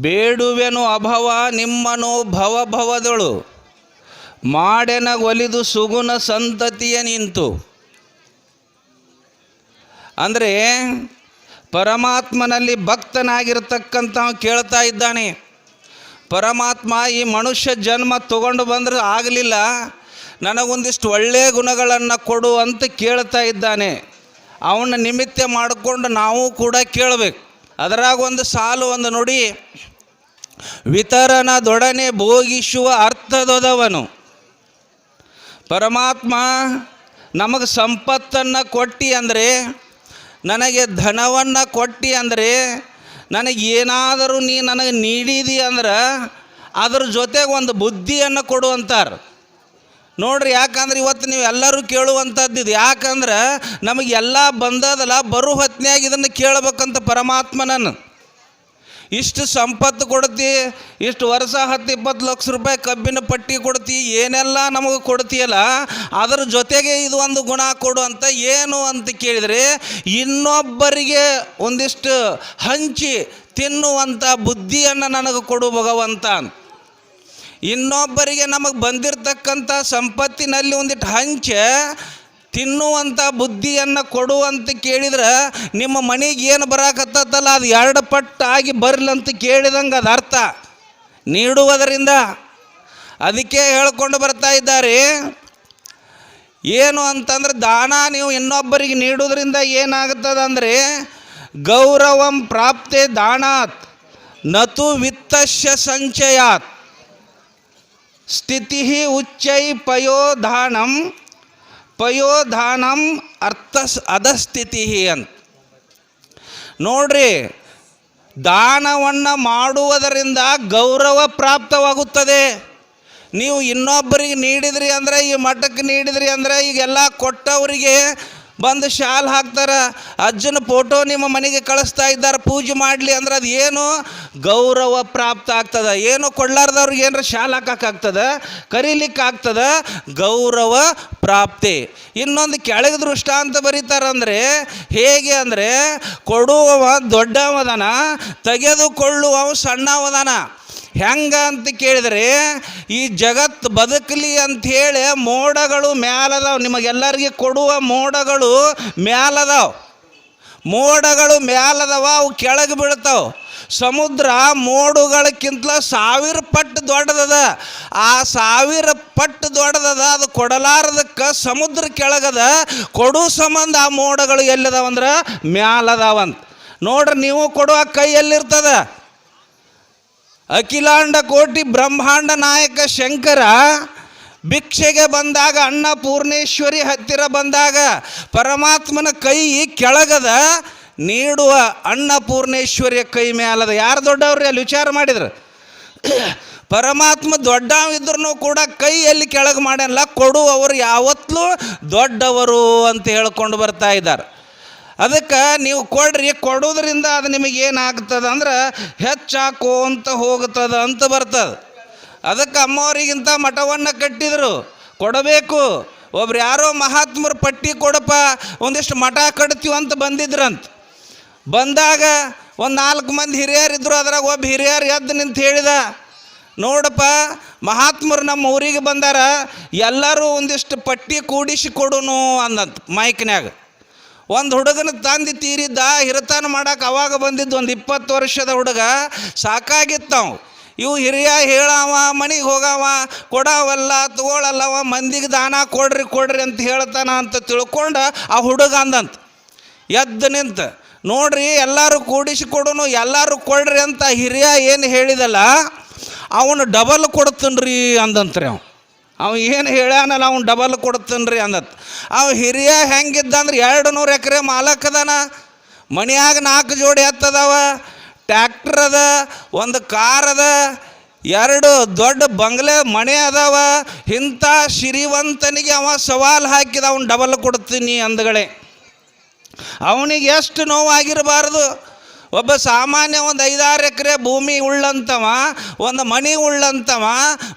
ಬೇಡುವೆನು ಅಭವ ನಿಮ್ಮನು ಭವ ಭವದಳು. ಮಾಡೆನ ಒಲಿದು ಸುಗುಣ ಸಂತತಿಯ ನಿಂತು. ಅಂದರೆ ಪರಮಾತ್ಮನಲ್ಲಿ ಭಕ್ತನಾಗಿರ್ತಕ್ಕಂಥ ಕೇಳ್ತಾ ಇದ್ದಾನೆ. ಪರಮಾತ್ಮ ಈ ಮನುಷ್ಯ ಜನ್ಮ ತಗೊಂಡು ಬಂದರೆ ಆಗಲಿಲ್ಲ. ನನಗೊಂದಿಷ್ಟು ಒಳ್ಳೆಯ ಗುಣಗಳನ್ನು ಕೊಡು ಅಂತ ಕೇಳ್ತಾ ಇದ್ದಾನೆ. ಅವನ ನಿಮಿತ್ತ ಮಾಡಿಕೊಂಡು ನಾವು ಕೂಡ ಕೇಳಬೇಕು. ಅದರಾಗ ಒಂದು ಸಾಲು ಒಂದು ನುಡಿ, ವಿತರಣದೊಡನೆ ಭೋಗಿಸುವ ಅರ್ಥದೊದವನು. ಪರಮಾತ್ಮ ನಮಗೆ ಸಂಪತ್ತನ್ನು ಕೊಟ್ಟಿ ಅಂದರೆ, ನನಗೆ ಧನವನ್ನು ಕೊಟ್ಟಿ ಅಂದರೆ, ನನಗೆ ಏನಾದರೂ ನೀ ನನಗೆ ನೀಡಿದಿ ಅಂದ್ರೆ, ಅದ್ರ ಜೊತೆಗೆ ಒಂದು ಬುದ್ಧಿಯನ್ನು ಕೊಡು ಅಂತಾರೆ. ನೋಡ್ರಿ, ಯಾಕಂದ್ರೆ ಇವತ್ತು ನೀವು ಎಲ್ಲರೂ ಕೇಳುವಂಥದ್ದು ಇದು ಯಾಕಂದ್ರೆ ನಮಗೆ ಎಲ್ಲ ಬಂದದಲ್ಲ, ಬರೋ ಹೊತ್ತಿನಾಗ ಇದನ್ನು ಕೇಳಬೇಕಂತ ಪರಮಾತ್ಮನನ್ನು ಇಷ್ಟು ಸಂಪತ್ತು ಕೊಡ್ತಿ, ಇಷ್ಟು ವರ್ಷ ಹತ್ತು ಇಪ್ಪತ್ತು ಲಕ್ಷ ರೂಪಾಯಿ ಕಬ್ಬಿನ ಪಟ್ಟಿ ಕೊಡ್ತಿ, ಏನೆಲ್ಲ ನಮಗೆ ಕೊಡ್ತೀಯಲ್ಲ, ಅದರ ಜೊತೆಗೆ ಇದು ಒಂದು ಗುಣ ಕೊಡು ಅಂತ ಏನು ಅಂತ ಕೇಳಿದರೆ, ಇನ್ನೊಬ್ಬರಿಗೆ ಒಂದಿಷ್ಟು ಹಂಚಿ ತಿನ್ನುವಂಥ ಬುದ್ಧಿಯನ್ನು ನನಗೆ ಕೊಡು ಭಗವಂತ. ಇನ್ನೊಬ್ಬರಿಗೆ ನಮಗೆ ಬಂದಿರತಕ್ಕಂಥ ಸಂಪತ್ತಿನಲ್ಲಿ ಒಂದಿಟ್ಟು ಹಂಚೆ ತಿನ್ನುವಂಥ ಬುದ್ಧಿಯನ್ನು ಕೊಡು ಅಂತ ಕೇಳಿದ್ರೆ ನಿಮ್ಮ ಮನೆಗೆ ಏನು ಬರಾಕತ್ತಲ್ಲ ಅದು ಎರಡು ಪಟ್ಟು ಆಗಿ ಬರಲಂತ ಕೇಳಿದಂಗೆ ಅದು ಅರ್ಥ. ನೀಡುವುದರಿಂದ. ಅದಕ್ಕೆ ಹೇಳ್ಕೊಂಡು ಬರ್ತಾ ಇದ್ದಾರೆ, ಏನು ಅಂತಂದ್ರೆ ದಾನ ನೀವು ಇನ್ನೊಬ್ಬರಿಗೆ ನೀಡೋದ್ರಿಂದ ಅಂದರೆ ಗೌರವಂ ಪ್ರಾಪ್ತೆ ದಾನಾತ್ ನತು ವಿತ್ತಸ್ಯ ಸಂಚಯಾತ್. ಸ್ಥಿತಿ ಉಚ್ಚೈ ಪಯೋಧಾನಂ ಪಯೋಧಾನಂ ಅರ್ಥ ಅಧಸ್ಥಿತಿ ಅಂತ. ನೋಡ್ರಿ, ದಾನವನ್ನು ಮಾಡುವುದರಿಂದ ಗೌರವ ಪ್ರಾಪ್ತವಾಗುತ್ತದೆ. ನೀವು ಇನ್ನೊಬ್ಬರಿಗೆ ನೀಡಿದ್ರಿ ಅಂದರೆ, ಈ ಮಠಕ್ಕೆ ನೀಡಿದ್ರಿ ಅಂದರೆ, ಈಗೆಲ್ಲ ಕೊಟ್ಟವರಿಗೆ ಬಂದು ಶಾಲ್ ಹಾಕ್ತಾರೆ, ಅಜ್ಜನ ಫೋಟೋ ನಿಮ್ಮ ಮನೆಗೆ ಕಳಿಸ್ತಾ ಇದ್ದಾರೆ, ಪೂಜೆ ಮಾಡಲಿ ಅಂದ್ರೆ ಅದು ಏನು ಗೌರವ ಪ್ರಾಪ್ತ ಆಗ್ತದೆ. ಏನು ಕೊಡ್ಲಾರ್ದವ್ರಿಗೆ ಏನಾರ ಶಾಲ್ ಹಾಕಕ್ಕಾಗ್ತದೆ ಕರೀಲಿಕ್ಕೆ ಆಗ್ತದೆ, ಗೌರವ ಪ್ರಾಪ್ತಿ. ಇನ್ನೊಂದು ಕೆಳಗೆ ದೃಷ್ಟಾಂತ ಬರೀತಾರಂದ್ರೆ, ಹೇಗೆ ಅಂದರೆ, ಕೊಡುವವ ದೊಡ್ಡವದನ, ತೆಗೆದುಕೊಳ್ಳುವವ ಸಣ್ಣವದನ. ಹೆಂಗ ಅಂತ ಕೇಳಿದರೆ, ಈ ಜಗತ್ತು ಬದುಕಲಿ ಅಂಥೇಳಿ ಮೋಡಗಳು ಮ್ಯಾಲದಾವ್. ನಿಮಗೆಲ್ಲರಿಗೆ ಕೊಡುವ ಮೋಡಗಳು ಮ್ಯಾಲದಾವ್. ಮೋಡಗಳು ಮ್ಯಾಲದವ, ಅವು ಕೆಳಗೆ ಬೀಳ್ತಾವ. ಸಮುದ್ರ ಮೋಡುಗಳಕ್ಕಿಂತ ಸಾವಿರ ಪಟ್ಟು ದೊಡ್ಡದದ. ಆ ಸಾವಿರ ಪಟ್ಟು ದೊಡ್ಡದದ, ಅದು ಕೊಡಲಾರದಕ್ಕೆ ಸಮುದ್ರ ಕೆಳಗದ ಕೊಡು ಸಂಬಂಧ ಆ ಮೋಡಗಳು ಎಲ್ಲಿದಾವಂದ್ರೆ ಮ್ಯಾಲದಾವಂತ. ನೋಡ್ರಿ, ನೀವು ಕೊಡುವ ಕೈ ಎಲ್ಲಿರ್ತದ? ಅಖಿಲಾಂಡ ಕೋಟಿ ಬ್ರಹ್ಮಾಂಡ ನಾಯಕ ಶಂಕರ ಭಿಕ್ಷೆಗೆ ಬಂದಾಗ ಅನ್ನಪೂರ್ಣೇಶ್ವರಿ ಹತ್ತಿರ ಬಂದಾಗ ಪರಮಾತ್ಮನ ಕೈ ಕೆಳಗದ ನೀಡುವ ಅನ್ನಪೂರ್ಣೇಶ್ವರಿಯ ಕೈ ಮೇಲದ ಯಾರು ದೊಡ್ಡವ್ರಿ ಅಲ್ಲಿ ವಿಚಾರ ಮಾಡಿದ್ರು? ಪರಮಾತ್ಮ ದೊಡ್ಡವಿದ್ರೂ ಕೂಡ ಕೈ ಎಲ್ಲಿ ಕೆಳಗೆ ಮಾಡಲ್ಲ ಕೊಡುವವರು ಯಾವತ್ತೂ ದೊಡ್ಡವರು ಅಂತ ಹೇಳ್ಕೊಂಡು ಬರ್ತಾ ಇದ್ದಾರೆ. ಅದಕ್ಕೆ ನೀವು ಕೊಡ್ರಿ ಕೊಡೋದ್ರಿಂದ ಅದು ನಿಮಗೆ ಏನಾಗ್ತದೆ ಅಂದ್ರೆ ಹೆಚ್ಚಾಕೋ ಅಂತ ಹೋಗ್ತದ ಅಂತ ಬರ್ತದೆ. ಅದಕ್ಕೆ ಅಮ್ಮವರಿಗಿಂತ ಮಠವನ್ನು ಕಟ್ಟಿದರು, ಕೊಡಬೇಕು. ಒಬ್ರು ಯಾರೋ ಮಹಾತ್ಮರು ಪಟ್ಟಿ ಕೊಡಪ್ಪ, ಒಂದಿಷ್ಟು ಮಠ ಅಂತ ಬಂದಿದ್ರಂತ. ಬಂದಾಗ ಒಂದು ನಾಲ್ಕು ಮಂದಿ ಹಿರಿಯರಿದ್ರು ಅದ್ರಾಗ ಒಬ್ಬ ಹಿರಿಯರು ಎದ್ದು ನಿಂತು ಹೇಳಿದ, ನೋಡಪ್ಪ, ಮಹಾತ್ಮರು ನಮ್ಮ ಊರಿಗೆ ಬಂದಾರ, ಎಲ್ಲರೂ ಒಂದಿಷ್ಟು ಪಟ್ಟಿ ಕೂಡಿಸಿ ಕೊಡುನು ಅಂದಂತ ಮೈಕ್ನ್ಯಾಗ. ಒಂದು ಹುಡುಗನ ತಂದು ತೀರಿದ್ದ, ಹಿರತನ ಮಾಡಕ್ಕೆ ಅವಾಗ ಬಂದಿದ್ದು ಒಂದು ಇಪ್ಪತ್ತು ವರ್ಷದ ಹುಡುಗ ಸಾಕಾಗಿತ್ತವು ಇವು ಹಿರಿಯ ಹೇಳವ, ಮನೆಗೆ ಹೋಗವ, ಕೊಡವಲ್ಲ, ತಗೊಳಲ್ಲವ, ಮಂದಿಗೆ ದಾನ ಕೊಡ್ರಿ ಕೊಡ್ರಿ ಅಂತ ಹೇಳ್ತಾನ ಅಂತ ತಿಳ್ಕೊಂಡು ಆ ಹುಡುಗ ಅಂದಂತ. ಎದ್ದು ನಿಂತ, ನೋಡ್ರಿ ಎಲ್ಲರೂ ಕೂಡಿಸಿ ಕೊಡೋನು, ಎಲ್ಲರೂ ಕೊಡ್ರಿ ಅಂತ ಹಿರಿಯ ಏನು ಹೇಳಿದಲ್ಲ, ಅವನು ಡಬಲ್ ಕೊಡ್ತನ್ರಿ ಅಂದಂತ್ರಿ ಅವ. ಅವ ಏನು ಹೇಳ್ಯಾನಲ್ಲ, ಅವ್ನು ಡಬಲ್ ಕೊಡ್ತನ್ರಿ ಅಂದತ್. ಅವ ಹಿರಿಯ ಹೆಂಗಿದ್ದ ಅಂದ್ರೆ ಎರಡು ನೂರು ಎಕರೆ ಮಾಲಕ್ಕದಾನ ಮನೆಯಾಗ ಮನ್ಯಾಗ ನಾಲ್ಕು ಜೋಡಿ ಎತ್ತದವ ಟ್ಯಾಕ್ಟ್ರ್ ಅದ, ಒಂದು ಕಾರ್ ಅದ, ಎರಡು ದೊಡ್ಡ ಬಂಗ್ಲೆ ಮನೆ ಅದಾವ. ಇಂಥ ಶ್ರೀವಂತನಿಗೆ ಅವ ಸವಾಲು ಹಾಕಿದ, ಅವನು ಡಬಲ್ ಕೊಡ್ತೀನಿ ಅಂದಗಳೇ. ಅವನಿಗೆ ಎಷ್ಟು ನೋವಾಗಿರಬಾರ್ದು. ಒಬ್ಬ ಸಾಮಾನ್ಯ ಒಂದು ಐದಾರು ಎಕರೆ ಭೂಮಿ ಉಳ್ಳಂತವ, ಒಂದು ಮಣಿ ಉಳ್ಳಂತವ,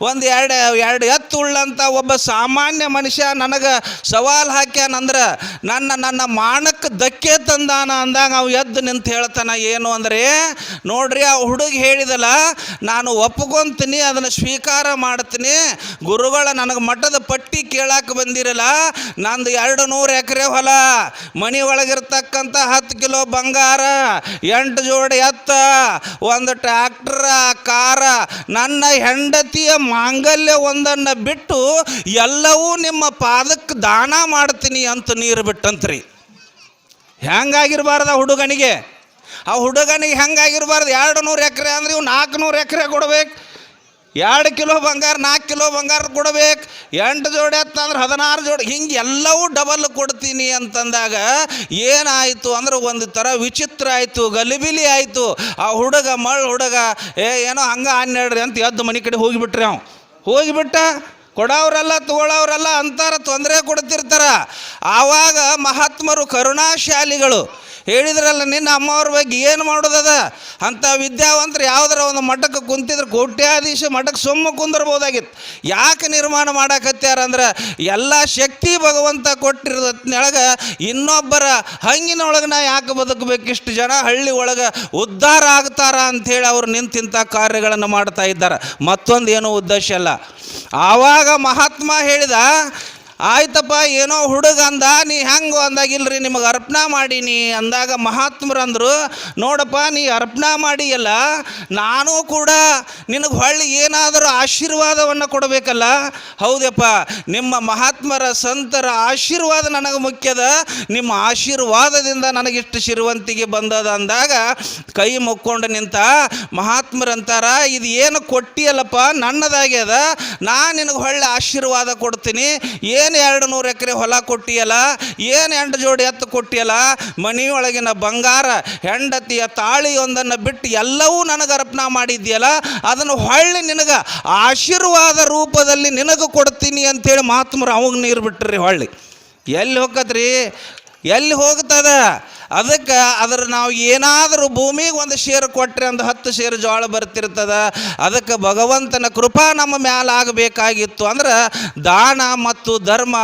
ಒಂದು ಎರಡು ಎರಡು ಎತ್ತು ಉಳ್ಳಂತ ಒಬ್ಬ ಸಾಮಾನ್ಯ ಮನುಷ್ಯ ನನಗೆ ಸವಾಲು ಹಾಕ್ಯಾನಂದ್ರೆ ನನ್ನ ನನ್ನ ಮಾನಕ್ಕೆ ಧಕ್ಕೆ ತಂದಾನ ಅಂದಾಗ ಅವು ಎದ್ದು ನಿಂತು ಹೇಳ್ತಾನ, ಏನು ಅಂದರೆ, ನೋಡ್ರಿ ಆ ಹುಡುಗ ಹೇಳಿದಲ್ಲ, ನಾನು ಒಪ್ಕೊಂತೀನಿ, ಅದನ್ನು ಸ್ವೀಕಾರ ಮಾಡ್ತೀನಿ, ಗುರುಗಳ ನನಗೆ ಮಠದ ಪಟ್ಟಿ ಕೇಳಕ್ಕೆ ಬಂದಿರಲ್ಲ, ನಂದು ಎರಡು ನೂರು ಎಕರೆ ಹೊಲ, ಮನೆ ಒಳಗಿರ್ತಕ್ಕಂಥ ಹತ್ತು ಕಿಲೋ ಬಂಗಾರ ಎಂಟು ಜೋಡಿ ಎತ್ತ. ಒಂದು ಟ್ರ್ಯಾಕ್ಟರ್ ಕಾರ ನನ್ನ ಹೆಂಡತಿಯ ಮಾಂಗಲ್ಯ ಒಂದನ್ನು ಬಿಟ್ಟು ಎಲ್ಲವೂ ನಿಮ್ಮ ಪಾದಕ್ಕೆ ದಾನ ಮಾಡ್ತೀನಿ ಅಂತ ನೀರು ಬಿಟ್ಟಂತ್ರಿ. ಹೆಂಗಾಗಿರ್ಬಾರ್ದು ಆ ಹುಡುಗನಿಗೆ? ಆ ಹುಡುಗನಿಗೆ ಹೆಂಗಾಗಿರ್ಬಾರ್ದು? ಎರಡು ನೂರು ಎಕರೆ ಅಂದ್ರೆ ಇವು ನಾಲ್ಕು ನೂರು ಎಕರೆ ಕೊಡ್ಬೇಕು. ಎರಡು ಕಿಲೋ ಬಂಗಾರ, ನಾಲ್ಕು ಕಿಲೋ ಬಂಗಾರ ಕೊಡ್ಬೇಕು. ಎಂಟು ಜೋಡಿ ಅಂತಂದ್ರೆ ಹದಿನಾರು ಜೋಡಿ, ಹಿಂಗೆ ಎಲ್ಲವೂ ಡಬಲ್ ಕೊಡ್ತೀನಿ ಅಂತಂದಾಗ ಏನಾಯಿತು ಅಂದ್ರೆ ಒಂದು ಥರ ವಿಚಿತ್ರ ಆಯಿತು, ಗಲಿಬಿಲಿ ಆಯಿತು. ಆ ಹುಡುಗ, ಮಳ್ ಹುಡುಗ, ಏ, ಏನೋ ಹಂಗೆ ಹನ್ನೆರಡ್ರಿ ಅಂತ ಎದ್ದು ಮನೆ ಕಡೆ ಹೋಗಿಬಿಟ್ರಿ ಅವ್ನು. ಹೋಗಿಬಿಟ್ಟ ಕೊಡೋರೆಲ್ಲ ತಗೊಳ್ಳೋರೆಲ್ಲ ಅಂತಾರ, ತೊಂದರೆ ಕೊಡ್ತಿರ್ತಾರ. ಆವಾಗ ಮಹಾತ್ಮರು ಕರುಣಾಶಾಲಿಗಳು ಹೇಳಿದ್ರಲ್ಲ, ನಿನ್ನ ಅಮ್ಮವ್ರ ಬಗ್ಗೆ ಏನು ಮಾಡೋದದ? ಅಂಥ ವಿದ್ಯಾವಂತರು ಯಾವುದರ ಒಂದು ಮಠಕ್ಕೆ ಕುಂತಿದ್ರೆ, ಕೋಟ್ಯಾಧೀಶ ಮಠಕ್ಕೆ ಸುಮ್ಮ ಕುಂದಿರ್ಬೋದಾಗಿತ್ತು. ಯಾಕೆ ನಿರ್ಮಾಣ ಮಾಡಕತ್ಯಾರ ಎಲ್ಲ ಶಕ್ತಿ ಭಗವಂತ ಕೊಟ್ಟಿರೋದ್ನೊಳಗೆ ಇನ್ನೊಬ್ಬರ ಹಂಗಿನೊಳಗೆ ನಾ ಯಾಕೆ ಬದುಕಬೇಕು? ಇಷ್ಟು ಜನ ಹಳ್ಳಿ ಒಳಗೆ ಉದ್ಧಾರ ಆಗ್ತಾರ ಅಂಥೇಳಿ ಅವ್ರು ನಿಂತಿಂಥ ಕಾರ್ಯಗಳನ್ನು ಮಾಡ್ತಾ ಇದ್ದಾರೆ. ಮತ್ತೊಂದು ಏನೂ ಉದ್ದೇಶ ಅಲ್ಲ ಆವಾಗ ಮಹಾತ್ಮ ಹೇಳಿದ ಆಯ್ತಪ್ಪ, ಏನೋ ಹುಡುಗ ಅಂದ, ನೀ ಹೆಂಗು ಅಂದಾಗಿಲ್ರಿ ನಿಮಗೆ ಅರ್ಪಣೆ ಮಾಡೀನಿ ಅಂದಾಗ ಮಹಾತ್ಮರು ಅಂದರು, ನೋಡಪ್ಪ, ನೀ ಅರ್ಪಣೆ ಮಾಡಿಯಲ್ಲ, ನಾನು ಕೂಡ ನಿನಗೆ ಹೊಳ್ಳಿ ಏನಾದರೂ ಆಶೀರ್ವಾದವನ್ನು ಕೊಡಬೇಕಲ್ಲ? ಹೌದಪ್ಪ ನಿಮ್ಮ ಮಹಾತ್ಮರ ಸಂತರ ಆಶೀರ್ವಾದ ನನಗೆ ಮುಖ್ಯದ, ನಿಮ್ಮ ಆಶೀರ್ವಾದದಿಂದ ನನಗಿಷ್ಟು ಶಿರುವಂತಿಗೆ ಬಂದದ ಅಂದಾಗ ಕೈ ಮುಕ್ಕೊಂಡು ನಿಂತ ಮಹಾತ್ಮರಂತಾರ ಇದು ಏನು ಕೊಟ್ಟಿಯಲ್ಲಪ್ಪ, ನನ್ನದಾಗ್ಯದ, ನಾ ನಿನಗೆ ಹೊಳ್ಳಿ ಆಶೀರ್ವಾದ ಕೊಡ್ತೀನಿ ಏನು ಎರಡು ನೂರು ಎಕರೆ ಹೊಲ ಕೊಟ್ಟಿಯಲ್ಲ, ಏನು ಹೆಂಡ ಜೋಡಿ ಎತ್ತು ಕೊಟ್ಟಿಯಲ್ಲ, ಮನೆಯೊಳಗಿನ ಬಂಗಾರ, ಹೆಂಡತಿಯ ತಾಳಿಯೊಂದನ್ನು ಬಿಟ್ಟು ಎಲ್ಲವೂ ನನಗೆ ಅರ್ಪಣ ಮಾಡಿದ್ಯಲ್ಲ ಅದನ್ನು ಹೊಳ್ಳಿ ನಿನಗೆ ಆಶೀರ್ವಾದ ರೂಪದಲ್ಲಿ ನಿನಗೆ ಕೊಡ್ತೀನಿ ಅಂತೇಳಿ ಮಹಾತ್ಮರು ಅವಾಗ ನೀರು ಬಿಟ್ರಿ ಹೊಳ್ಳಿ. ಎಲ್ಲಿ ಹೋಗತ್ರಿ? ಎಲ್ಲಿ ಹೋಗ್ತದ? ಅದಕ್ಕೆ ಅದ್ರ ನಾವು ಏನಾದರೂ ಭೂಮಿಗೆ ಒಂದು ಶೇರು ಕೊಟ್ಟರೆ ಒಂದು ಹತ್ತು ಶೇರು ಜೋಳ ಬರ್ತಿರ್ತದ, ಅದಕ್ಕೆ ಭಗವಂತನ ಕೃಪಾ ನಮ್ಮ ಆಗಬೇಕಾಗಿತ್ತು. ಅಂದ್ರೆ ದಾನ ಮತ್ತು ಧರ್ಮ,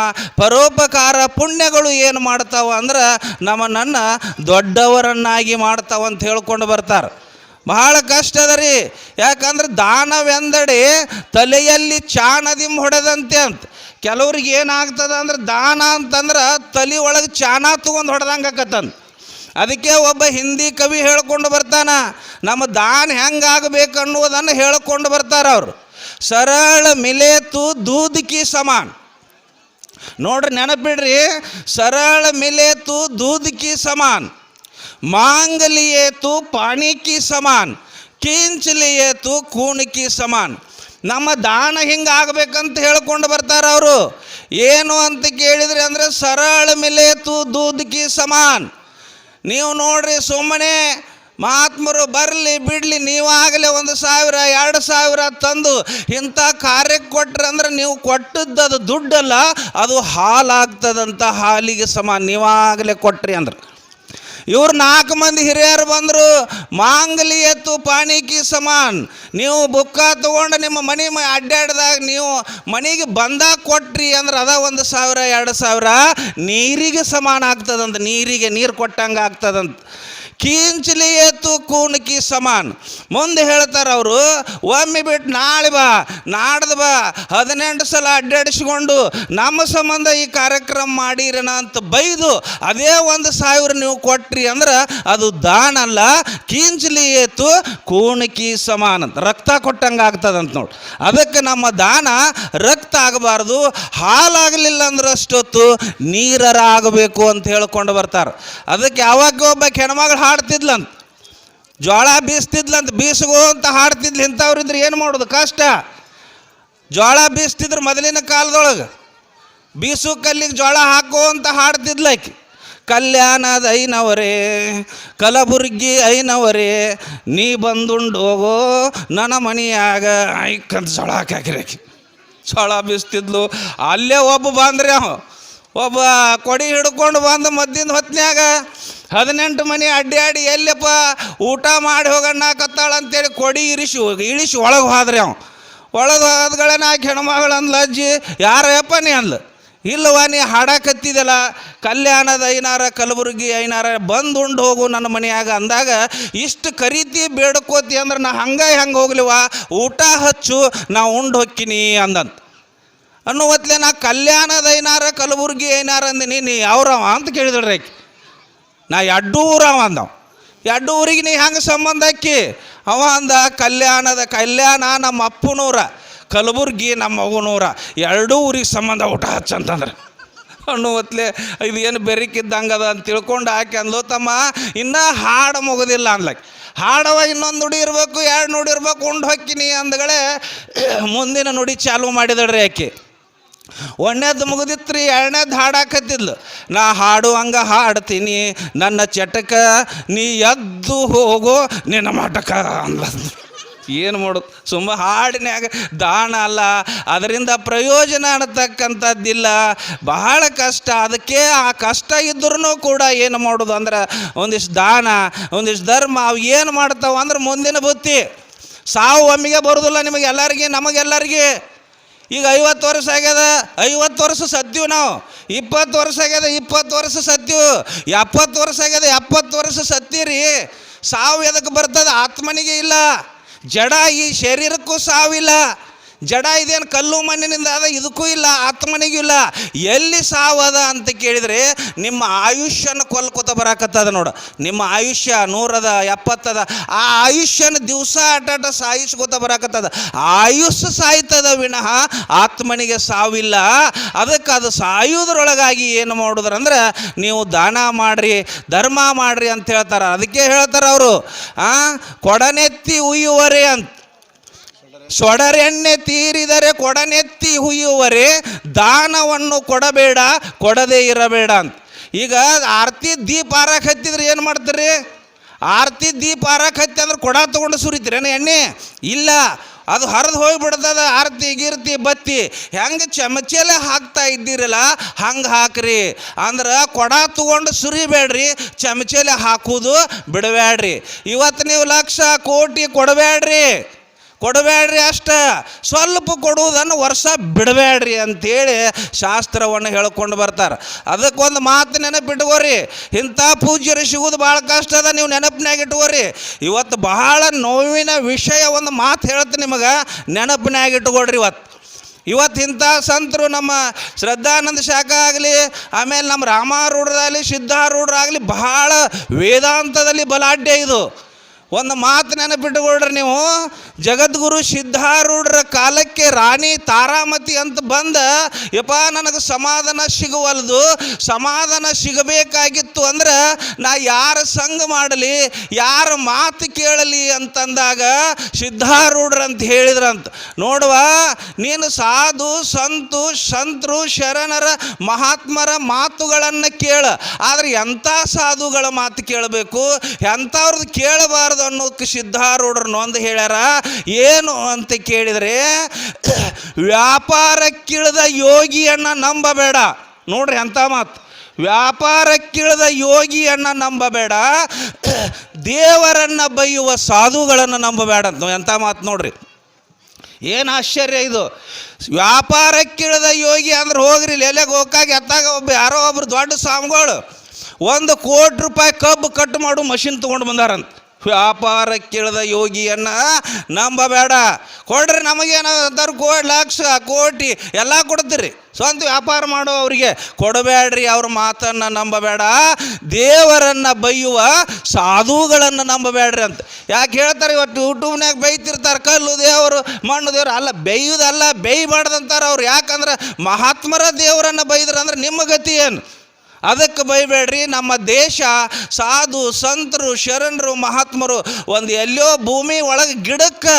ಪರೋಪಕಾರ ಪುಣ್ಯಗಳು ಏನು ಮಾಡ್ತಾವ ಅಂದ್ರೆ ನಮ್ಮನ್ನು ದೊಡ್ಡವರನ್ನಾಗಿ ಮಾಡ್ತಾವ ಅಂತ ಹೇಳ್ಕೊಂಡು ಬರ್ತಾರೆ. ಬಹಳ ಕಷ್ಟ ಅದ ರೀ. ಯಾಕಂದ್ರೆ ದಾನವೆಂದಡೆ ತಲೆಯಲ್ಲಿ ಚಾಣದಿಂ ಹೊಡೆದಂತೆ ಅಂತ. ಕೆಲವ್ರಿಗೆ ಏನಾಗ್ತದ ಅಂದ್ರೆ ದಾನ ಅಂತಂದ್ರೆ ತಲೆ ಒಳಗೆ ಚಾನ ತಗೊಂಡು ಹೊಡೆದಂಗೆ ಆಕತ್ತಂತ. ಅದಕ್ಕೆ ಒಬ್ಬ ಹಿಂದಿ ಕವಿ ಹೇಳ್ಕೊಂಡು ಬರ್ತಾನ, ನಮ್ಮ ದಾನ್ ಹೆಂಗಾಗಬೇಕು ಅನ್ನುವುದನ್ನು ಹೇಳ್ಕೊಂಡು ಬರ್ತಾರೆ ಅವರು. ಸರಳ ಮಿಲೇತು ದೂದಕಿ ಸಮಾನ್. ನೋಡ್ರಿ ನೆನಪಿಡ್ರಿ, ಸರಳ ಮಿಲೇತು ದೂದಕಿ ಸಮಾನ್. ಮಾಂಗಲಿಯೇತು ಪಾಣಿಕಿ ಸಮಾನ್. ಕೀಂಚಲಿಯೇತು ಕೂಣಿಕಿ ಸಮಾನ್. ನಮ್ಮ ದಾನ ಹಿಂಗಾಗಬೇಕಂತ ಹೇಳ್ಕೊಂಡು ಬರ್ತಾರೆ ಅವರು. ಏನು ಅಂತ ಕೇಳಿದ್ರಿ ಅಂದರೆ, ಸರಳ ಮಿಲೇತು ದೂದಕಿ ಸಮಾನ್. ನೀವು ನೋಡ್ರಿ ಸುಮ್ಮನೆ ಮಹಾತ್ಮರು ಬರಲಿ ಬಿಡಲಿ ನೀವಾಗಲೇ ಒಂದು ಸಾವಿರ, ಎರಡು ಸಾವಿರ ತಂದು ಇಂಥ ಕಾರ್ಯಕ್ಕೆ ಕೊಟ್ರಿ ಅಂದ್ರೆ ನೀವು ಕೊಟ್ಟದ್ದು ಅದು ದುಡ್ಡಲ್ಲ, ಅದು ಹಾಲಾಗ್ತದಂಥ ಹಾಲಿಗೆ ಸಮ ನೀವಾಗಲೇ ಕೊಟ್ರಿ ಅಂದ್ರೆ. ಇವ್ರು ನಾಲ್ಕು ಮಂದಿ ಹಿರಿಯರು ಬಂದರು ಮಾಂಗಲಿ ಎತ್ತು ಪಾಣಿಕಿ ಸಮಾನ್. ನೀವು ಬುಕ್ಕ ತೊಗೊಂಡು ನಿಮ್ಮ ಮನೆ ಅಡ್ಡಾಡ್ದಾಗ ನೀವು ಮನೆಗೆ ಬಂದಾಗ ಕೊಟ್ರಿ ಅಂದ್ರೆ ಅದ ಒಂದು ಸಾವಿರ, ಎರಡು ಸಾವಿರ ನೀರಿಗೆ ಸಮಾನ ಆಗ್ತದಂತ, ನೀರಿಗೆ ನೀರು ಕೊಟ್ಟಂಗೆ ಆಗ್ತದಂತ. ಕೀಂಚಲಿ ಎತ್ತು ಕೂಣಕಿ ಸಮಾನ್. ಮುಂದೆ ಹೇಳ್ತಾರೆ ಅವರು, ಒಮ್ಮೆ ಬಿಟ್ಟು ನಾಳೆ ಬಾ, ನಾಡ್ದು ಬಾ, ಹದಿನೆಂಟು ಸಲ ಅಡ್ಡಾಡಿಸ್ಕೊಂಡು ನಮ್ಮ ಸಂಬಂಧ ಈ ಕಾರ್ಯಕ್ರಮ ಮಾಡಿರನ ಅಂತ ಬೈದು ಅದೇ ಒಂದು ಸಾವಿರ ನೀವು ಕೊಟ್ರಿ ಅಂದ್ರೆ ಅದು ದಾನ ಅಲ್ಲ ಕೀಂಚಲಿ ಏತು ಕೂಣಕಿ ಸಮಾನ ಅಂತ. ರಕ್ತ ಕೊಟ್ಟಂಗೆ ಆಗ್ತದಂತ ನೋಡಿ. ಅದಕ್ಕೆ ನಮ್ಮ ದಾನ ರಕ್ತ ಆಗಬಾರ್ದು, ಹಾಲಾಗಲಿಲ್ಲ ಅಂದ್ರೆ ಅಷ್ಟೊತ್ತು ನೀರರ ಆಗಬೇಕು ಅಂತ ಹೇಳ್ಕೊಂಡು ಬರ್ತಾರೆ. ಅದಕ್ಕೆ ಯಾವಾಗ ಒಬ್ಬ ಹೆಣ್ಮಗಳು ಹಾಡ್ತಿದ್ಲಂತ. ಜೋಳ ಬೀಸ್ತಿದ್ಲಂತ ಬೀಸಗೋ ಅಂತ ಹಾಡ್ತಿದ್ಲು ಇಂಥವ್ರಿದ್ರೆ ಏನು ಮಾಡೋದು ಕಷ್ಟ? ಜೋಳ ಬೀಸ್ತಿದ್ರು ಮೊದಲಿನ ಕಾಲದೊಳಗೆ. ಬೀಸು ಕಲ್ಲಿಗೆ ಜೋಳ ಹಾಕೋ ಅಂತ ಹಾಡ್ತಿದ್ಲು ಆಕಿ. ಕಲ್ಯಾಣದ ಐನವರೇ ಕಲಬುರ್ಗಿ ಐನವರೇ, ನೀ ಬಂದುಂಡು ಹೋಗೋ ನನ್ನ ಮನೆಯಾಗ. ಐಕಂತ ಜೋಳ ಹಾಕಿರಿ ಆಕಿ. ಜೋಳ ಬೀಸ್ತಿದ್ಲು. ಅಲ್ಲೇ ಒಬ್ಬ ಬಂದ್ರಿ ಅವ ಒಬ್ಬ ಕೊಡಿ ಹಿಡ್ಕೊಂಡು ಬಂದು ಮದ್ದಿನ ಹೊತ್ನ್ಯಾಗ ಹದಿನೆಂಟು ಮನೆ ಅಡ್ಡಾಡಿ ಎಲ್ಲಪ್ಪ ಊಟ ಮಾಡಿ ಹೋಗಣ್ಣಾಕತ್ತಾಳ ಅಂತೇಳಿ ಕೊಡಿ ಇರಿಸಿ ಇಳಿಸಿ ಒಳಗೆ ಹೋದ್ರೆ ಅವ. ಒಳಗೆ ಹೋದ್ಗಳೇ ಆಕೆ ಹೆಣ್ಮಗಳು ಅಂದ್ಲ, ಅಜ್ಜಿ ಯಾರಪ್ಪ ನೀ ಅಂದ್ಲು. ಇಲ್ಲವ ನೀ ಹಾಡಕತ್ತಿದ್ದಲ್ಲ ಕಲ್ಯಾಣದ ಐನಾರ, ಕಲಬುರ್ಗಿ ಐನಾರ ಬಂದು ಉಂಡು ಹೋಗು ನನ್ನ ಮನೆಯಾಗ ಅಂದಾಗ, ಇಷ್ಟು ಕರೀತಿ ಬೇಡ್ಕೋತಿ ಅಂದ್ರೆ ನಾ ಹಂಗೆ ಹೆಂಗೆ ಹೋಗ್ಲಿವ ಊಟ ಹಚ್ಚು, ನಾ ಉಂಡು ಹೊಕ್ಕಿನಿ ಅಂದಂತ. ಅನ್ನುವತ್ಲೆ ನಾ ಕಲ್ಯಾಣದ ಐನಾರ, ಕಲಬುರ್ಗಿ ಐನಾರ ಅಂದಿನಿ, ನೀ ಯಾವ್ರವ ಅಂತ ಕೇಳಿದಳ್ರಿ ಆಕಿ. ನಾ ಎಡ್ಡು ಊರವ ಅಂದವ. ನೀ ಹೆಂಗೆ ಸಂಬಂಧ ಆಕಿ ಅವ ಅಂದ, ಕಲ್ಯಾಣದ ಕಲ್ಯಾಣ ನಮ್ಮ ಅಪ್ಪನೂರ, ಕಲಬುರ್ಗಿ ನಮ್ಮ ಮಗನೂರ, ಎರಡೂ ಊರಿಗೆ ಸಂಬಂಧ ಊಟ ಹಚ್ಚಂತಂದ್ರೆ ಅಣ್ಣು ಹೊತ್ಲೆ, ಇದು ಏನು ಬೆರಿಕಿದ್ದಂಗದ ಅಂತ ತಿಳ್ಕೊಂಡು ಹಾಕಿ ಅಂದ್ಲು, ತಮ್ಮ, ಇನ್ನೂ ಹಾಡು ಮುಗೋದಿಲ್ಲ ಅನ್ಲಕ್ಕೆ ಹಾಡವ ಇನ್ನೊಂದು ನುಡಿ ಇರಬೇಕು, ಎರಡು ನುಡಿ ಇರ್ಬೇಕು, ಉಂಡು ಹೊಕ್ಕಿನಿ ಅಂದಗಳೇ, ಮುಂದಿನ ನುಡಿ ಚಾಲು ಮಾಡಿದಳ್ರಿ ಆಕೆ. ಒಂದನೇದು ಮುಗಿದಿತ್ರಿ ಎರಡನೇದು ಹಾಡಾಕತ್ತಿದ್ಲು. ನಾ ಹಾಡು ಹಂಗ ಹಾಡ್ತೀನಿ, ನನ್ನ ಚಟಕ ನೀ ಎದ್ದು ಹೋಗು ನಿನ್ನ ಮಟಕ ಅಂದ್ಲ ಏನು ಮಾಡೋದು? ಸುಮ್ಮ ಹಾಡಿನಾಗ ದಾನ ಅಲ್ಲ, ಅದರಿಂದ ಪ್ರಯೋಜನ ಅನ್ನತಕ್ಕಂಥದ್ದಿಲ್ಲ. ಬಹಳ ಕಷ್ಟ, ಅದಕ್ಕೆ ಆ ಕಷ್ಟ ಇದ್ರೂ ಕೂಡ ಏನು ಮಾಡೋದು ಅಂದ್ರೆ, ಒಂದಿಷ್ಟು ದಾನ, ಒಂದಿಷ್ಟು ಧರ್ಮ, ಅವು ಏನು ಮಾಡ್ತಾವ ಅಂದ್ರೆ ಮುಂದಿನ ಬುತ್ತಿ. ಸಾವು ಒಮ್ಮಿಗೆ ಬರೋದಿಲ್ಲ ನಿಮಗೆ ಎಲ್ಲರಿಗೆ ನಮಗೆಲ್ಲರಿಗೆ. ಈಗ ಐವತ್ತು ವರ್ಷ ಆಗ್ಯದ, ಐವತ್ತು ವರ್ಷ ಸದ್ಯು ನಾವು. ಇಪ್ಪತ್ತು ವರ್ಷ ಆಗ್ಯದ, ಇಪ್ಪತ್ತು ವರ್ಷ ಸತ್ತೀವಿ ಎಪ್ಪತ್ತು ವರ್ಷ ಆಗ್ಯದ, ಎಪ್ಪತ್ತು ವರ್ಷ ಸತ್ತೀರಿ. ಸಾವು ಎದಕ್ಕೆ ಬರ್ತದೆ? ಆತ್ಮನಿಗೆ ಇಲ್ಲ. ಜಡ ಈ ಶರೀರಕ್ಕೂ ಸಾವಿಲ್ಲ. ಜಡ ಇದೇನು ಕಲ್ಲು ಮಣ್ಣಿನಿಂದ ಅದ? ಇದಕ್ಕೂ ಇಲ್ಲ, ಆತ್ಮನಿಗೂ ಇಲ್ಲ. ಎಲ್ಲಿ ಸಾವದ ಅಂತ ಕೇಳಿದರೆ ನಿಮ್ಮ ಆಯುಷ್ಯನ ಕೊಲ್ಕೋತ ಬರಾಕತ್ತದ ನೋಡು. ನಿಮ್ಮ ಆಯುಷ್ಯ ನೂರದ ಎಪ್ಪತ್ತದ. ಆ ಆಯುಷ್ಯನ ದಿವಸ ಅಟಾಟ ಸಾಯಿಸ್ಕೊತ ಬರಾಕತ್ತದ. ಆಯುಷ್ಯ ಸಾಯ್ತದ ವಿನಃ ಆತ್ಮನಿಗೆ ಸಾವಿಲ್ಲ. ಅದಕ್ಕೆ ಅದು ಸಾಯುವುದ್ರೊಳಗಾಗಿ ಏನು ಮಾಡೋದ್ರಂದ್ರೆ ನೀವು ದಾನ ಮಾಡ್ರಿ, ಧರ್ಮ ಮಾಡ್ರಿ ಅಂತ ಹೇಳ್ತಾರೆ. ಅದಕ್ಕೆ ಹೇಳ್ತಾರೆ ಅವರು ಕೊಡನೆತ್ತಿ ಉಯ್ಯುವರೆ ಅಂತ. ಸೊಡರೆಣ್ಣೆ ತೀರಿದರೆ ಕೊಡನೆತ್ತಿ ಹುಯ್ಯುವರೆ, ದಾನವನ್ನು ಕೊಡಬೇಡ, ಕೊಡದೇ ಇರಬೇಡ ಅಂತ. ಈಗ ಆರತಿ ದೀಪ ಆರಕ್ಕೆ ಹತ್ತಿದ್ರೆ ಏನು ಮಾಡ್ತೀರಿ? ಆರತಿ ದೀಪ ಆರಕ್ಕೆ ಹತ್ತಿ ಅಂದ್ರೆ ಕೊಡ ತೊಗೊಂಡು ಸುರಿತೀರೇನು ಎಣ್ಣೆ? ಇಲ್ಲ. ಅದು ಹರಿದು ಹೋಗಿಬಿಡ್ತದ, ಆರತಿ, ಗಿರ್ತಿ, ಬತ್ತಿ. ಹೆಂಗೆ ಚಮಚೆಲೆ ಹಾಕ್ತಾ ಇದ್ದೀರಲ್ಲ, ಹಂಗೆ ಹಾಕ್ರಿ. ಅಂದ್ರೆ ಕೊಡ ತಗೊಂಡು ಸುರಿಬೇಡ್ರಿ, ಚಮಚಲೆ ಹಾಕೋದು ಬಿಡಬೇಡ್ರಿ ಇವತ್ತು ನೀವು ಲಕ್ಷ ಕೋಟಿ ಕೊಡಬೇಡ್ರಿ ಕೊಡಬೇಡ್ರಿ ಅಷ್ಟ. ಸ್ವಲ್ಪ ಕೊಡುವುದನ್ನು ವರ್ಷ ಬಿಡಬೇಡ್ರಿ ಅಂತೇಳಿ ಶಾಸ್ತ್ರವನ್ನು ಹೇಳ್ಕೊಂಡು ಬರ್ತಾರೆ. ಅದಕ್ಕೊಂದು ಮಾತು ನೆನಪಿಟ್ಕೋರಿ. ಇಂಥ ಪೂಜ್ಯರು ಸಿಗುವುದು ಭಾಳ ಕಷ್ಟ ಅದ, ನೀವು ನೆನಪಿನಾಗ ಇಟ್ಕೋರಿ. ಇವತ್ತು ಬಹಳ ನೋವಿನ ವಿಷಯ ಒಂದು ಮಾತು ಹೇಳ್ತೀನಿ ನಿಮಗೆ ನೆನಪಿನಾಗ ಇಟ್ಕೊಡ್ರಿ ಇವತ್ತು. ಇವತ್ತು ಇಂಥ ಸಂತರು ನಮ್ಮ ಶ್ರದ್ಧಾನಂದ ಶಾಖ ಆಗಲಿ, ಆಮೇಲೆ ನಮ್ಮ ರಾಮಾರೂಢರಾಗಲಿ, ಸಿದ್ಧಾರೂಢರಾಗಲಿ ಬಹಳ ವೇದಾಂತದಲ್ಲಿ ಬಲಾಢ್ಯ ಇದು. ಒಂದು ಮಾತು ನೆನಪಿಟ್ಟುಕೊಳ್ರಿ ನೀವು. ಜಗದ್ಗುರು ಸಿದ್ಧಾರೂಢರ ಕಾಲಕ್ಕೆ ರಾಣಿ ತಾರಾಮತಿ ಅಂತ ಬಂದ, ಯಪ್ಪ ನನಗೆ ಸಮಾಧಾನ ಸಿಗುವಲ್ದು. ಸಮಾಧಾನ ಸಿಗಬೇಕಾಗಿತ್ತು ಅಂದ್ರೆ ನಾ ಯಾರ ಸಂಘ ಮಾಡಲಿ, ಯಾರ ಮಾತು ಕೇಳಲಿ ಅಂತಂದಾಗ ಸಿದ್ಧಾರೂಢರಂತ ಅಂತ ಹೇಳಿದ್ರಂತ. ನೋಡುವ, ನೀನು ಸಾಧು, ಸಂತು ಸಂತರು ಶರಣರ ಮಹಾತ್ಮರ ಮಾತುಗಳನ್ನು ಕೇಳ. ಆದರೆ ಎಂಥ ಸಾಧುಗಳ ಮಾತು ಕೇಳಬೇಕು? ಎಂಥವ್ರದ್ದು ಕೇಳಬಾರ್ದು? ಅನ್ನೋದಕ್ಕೆ ಸಿದ್ಧಾರೂಢರು ನೊಂದು ಹೇಳ್ಯಾರ? ಏನು ಅಂತ ಕೇಳಿದರೆ, ವ್ಯಾಪಾರಕ್ಕಿಳಿದ ಯೋಗಿಯನ್ನು ನಂಬಬೇಡ. ನೋಡ್ರಿ ಅಂತ ಮಾತು. ವ್ಯಾಪಾರಕ್ಕಿಳಿದ ಯೋಗಿಯನ್ನು ನಂಬಬೇಡ. ದೇವರನ್ನು ಬೈಯುವ ಸಾಧುಗಳನ್ನು ನಂಬಬೇಡ ಅಂತ ಎಂಥ ಮಾತು ನೋಡ್ರಿ. ಏನು ಆಶ್ಚರ್ಯ ಇದು? ವ್ಯಾಪಾರಕ್ಕಿಳಿದ ಯೋಗಿ ಅಂದ್ರೆ ಹೋಗ್ರಿ, ಎಲೆಗೆ ಹೋಗಾಗ ಎತ್ತಾಗ ಒಬ್ಬ ಯಾರೋ ಒಬ್ರು ದೊಡ್ಡ ಸ್ವಾಮಿಗಳು. ಒಂದು ಕೋಟಿ ರೂಪಾಯಿ ಕಬ್ಬು ಕಟ್ ಮಾಡು, ಮಷಿನ್ ತೊಗೊಂಡು ಬಂದಾರಂತ. ವ್ಯಾಪಾರಕ್ಕಿಳಿದ ಯೋಗಿಯನ್ನು ನಂಬಬೇಡ. ಕೊಡ್ರಿ ನಮಗೇನಾದ್ರು ಕೋಟಿ ಲಕ್ಷ, ಕೋಟಿ ಎಲ್ಲ ಕೊಡ್ತೀರಿ. ಸ್ವಂತ ವ್ಯಾಪಾರ ಮಾಡೋ ಅವರಿಗೆ ಕೊಡಬೇಡ್ರಿ ಅವ್ರ ಮಾತನ್ನು ನಂಬಬೇಡ. ದೇವರನ್ನು ಬೈಯುವ ಸಾಧುಗಳನ್ನು ನಂಬಬೇಡ್ರಿ ಅಂತ. ಯಾಕೆ ಹೇಳ್ತಾರೆ ಇವತ್ತು ಯೂಟ್ಯೂಬ್ನಾಗ ಬೈತಿರ್ತಾರೆ, ಕಲ್ಲು ದೇವರು, ಮಣ್ಣು ದೇವರು. ಅಲ್ಲ ಬೈಯುವುದಲ್ಲ ಬೈಬಾರ್ದಂತಾರೆ ಅವ್ರು. ಯಾಕಂದ್ರೆ ಮಹಾತ್ಮರ ದೇವರನ್ನು ಬೈದ್ರಂದ್ರೆ ನಿಮ್ಮ ಗತಿ ಏನು? ಅದಕ್ಕೆ ಬೈಬೇಡ್ರಿ ನಮ್ಮ ದೇಶ ಸಾಧು ಸಂತರು ಶರಣರು ಮಹಾತ್ಮರು ಒಂದು ಎಲ್ಲೋ ಭೂಮಿ ಒಳಗೆ ಗಿಡಕ್ಕೆ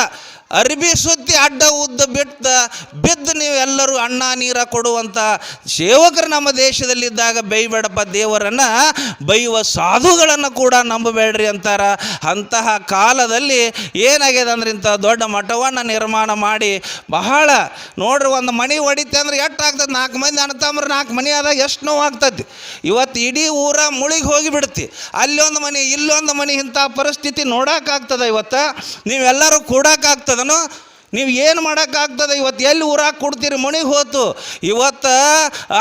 ಅರ್ಬಿ ಸುತ್ತಿ ಅಡ್ಡ ಉದ್ದ ಬಿಟ್ಟ ಬಿದ್ದು ನೀವು ಎಲ್ಲರೂ ಅಣ್ಣ ನೀರ ಕೊಡುವಂಥ ಸೇವಕರು ನಮ್ಮ ದೇಶದಲ್ಲಿದ್ದಾಗ ಬೈಬೇಡಪ್ಪ ದೇವರನ್ನು, ಬೈಯುವ ಸಾಧುಗಳನ್ನು ಕೂಡ ನಂಬಬೇಡ್ರಿ ಅಂತಾರ. ಅಂತಹ ಕಾಲದಲ್ಲಿ ಏನಾಗಿದೆ ಅಂದ್ರೆ ಇಂಥ ದೊಡ್ಡ ಮಠವನ್ನು ನಿರ್ಮಾಣ ಮಾಡಿ ಬಹಳ ನೋಡ್ರಿ ಒಂದು ಮನೆ ಹೊಡಿತೆ ಅಂದ್ರೆ ಎಷ್ಟು ಆಗ್ತದೆ ನಾಲ್ಕು ಮಂದಿ ಅಣ್ಣತಮ್ಮರು ನಾಲ್ಕು ಮನೆ ಆದಾಗ ಎಷ್ಟು ನೋವು ಆಗ್ತದೆ? ಇವತ್ತು ಇಡೀ ಊರ ಮುಳಿಗೆ ಹೋಗಿಬಿಡ್ತಿ. ಅಲ್ಲೊಂದು ಮನೆ ಇಲ್ಲೊಂದು ಮನೆ ಇಂಥ ಪರಿಸ್ಥಿತಿ ನೋಡೋಕ್ಕಾಗ್ತದೆ ಇವತ್ತು? ನೀವೆಲ್ಲರೂ ಕೂಡೋಕ್ಕಾಗ್ತದನು ನೀವು ಏನು ಮಾಡೋಕ್ಕಾಗ್ತದೆ? ಇವತ್ತು ಎಲ್ಲಿ ಊರಾಗ ಕೊಡ್ತೀರಿ? ಮಣಿಗೆ ಹೋತು. ಇವತ್ತು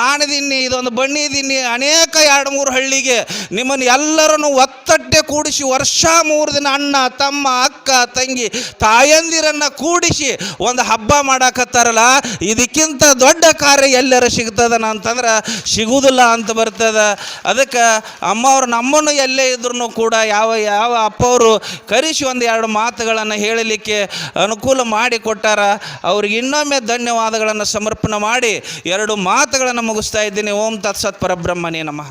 ಆಣದಿನ್ನಿ ಇದೊಂದು ಬಣ್ಣಿ ದಿನ್ನಿ, ಅನೇಕ ಎರಡು ಮೂರು ಹಳ್ಳಿಗೆ ನಿಮ್ಮನ್ನು ಎಲ್ಲರನ್ನು ಒತ್ತಟ್ಟೆ ಕೂಡಿಸಿ ವರ್ಷ ಮೂರು ದಿನ ಅಣ್ಣ, ತಮ್ಮ, ಅಕ್ಕ, ತಂಗಿ, ತಾಯಂದಿರನ್ನು ಕೂಡಿಸಿ ಒಂದು ಹಬ್ಬ ಮಾಡಾಕತ್ತಾರಲ್ಲ, ಇದಕ್ಕಿಂತ ದೊಡ್ಡ ಕಾರ್ಯ ಎಲ್ಲರ ಸಿಗ್ತದನ ಅಂತಂದ್ರೆ ಸಿಗುವುದಿಲ್ಲ ಅಂತ ಬರ್ತದ. ಅದಕ್ಕೆ ಅಮ್ಮವ್ರು ನಮ್ಮನ್ನು ಎಲ್ಲೇ ಇದ್ರೂ ಕೂಡ ಯಾವ ಯಾವ ಅಪ್ಪವರು ಕರೆಸಿ ಒಂದು ಎರಡು ಮಾತುಗಳನ್ನು ಹೇಳಲಿಕ್ಕೆ ಅನುಕೂಲ ಮಾಡಿ ಕೊಟ್ಟಾರ? ಅವ್ರಿಗೆ ಇನ್ನೊಮ್ಮೆ ಧನ್ಯವಾದಗಳನ್ನು ಸಮರ್ಪಣೆ ಮಾಡಿ ಎರಡು ಮಾತುಗಳನ್ನು ಮುಗಿಸ್ತಾ ಇದ್ದೀನಿ. ಓಂ ತತ್ಸತ್ ಪರಬ್ರಹ್ಮನೇ ನಮಃ.